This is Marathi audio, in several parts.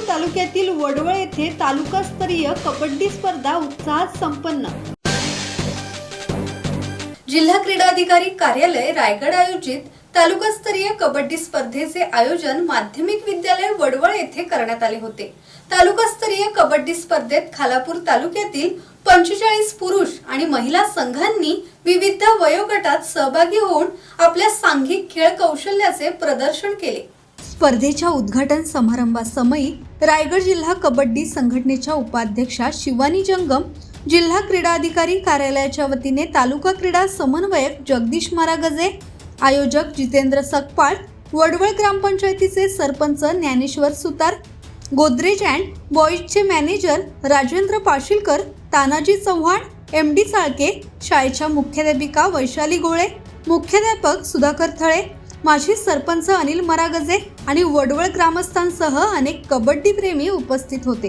तालुक्यातील वडवळ येथे तालुकास्तरीय कबड्डी स्पर्धा उत्साहात संपन्न. जिल्हा क्रीडाधिकारी कार्यालय रायगड आयोजित तालुकास्तरीय कबड्डी स्पर्धेचे आयोजन माध्यमिक विद्यालय वडवळ येथे करण्यात आले होते. तालुकास्तरीय कबड्डी स्पर्धेत खालापूर तालुक्यातील पंचेचाळीस पुरुष आणि महिला संघांनी विविध वयोगटात सहभागी होऊन आपल्या सांघिक खेळ कौशल्याचे प्रदर्शन केले. स्पर्धेच्या उद्घाटन समारंभासमयी रायगड जिल्हा कबड्डी संघटनेच्या उपाध्यक्षा शिवानी जंगम जिल्हा क्रीडा अधिकारी कार्यालयाच्या वतीने तालुका क्रीडा समन्वयक जगदीश मारागजे आयोजक जितेंद्र सकपाळ वडवळ ग्रामपंचायतीचे sarpanch Dnyaneshwar Sutar Godrej and बॉईजचे manager Rajendra Pashilkar Tanaji Chavan M D Chalke शाळेच्या मुख्याध्यापिका वैशाली गोळे मुख्याध्यापक सुधाकर थळे माजी सरपंच अनिल मरागजे आणि वडवळ ग्रामस्थांसह अनेक कबड्डी प्रेमी उपस्थित होते.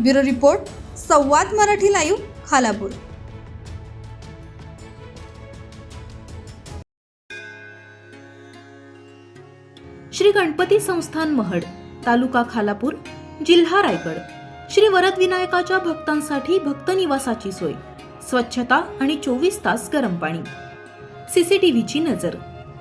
Bureau report Samvad Marathi live Khalapur. Shri Ganpati Sansthan Mahad taluka Khalapur जिल्हा रायगड. श्री वरद विनायकाच्या भक्तांसाठी भक्त निवासाची सोय स्वच्छता आणि चोवीस तास गरम पाणी. सीसीटीव्हीची नजर.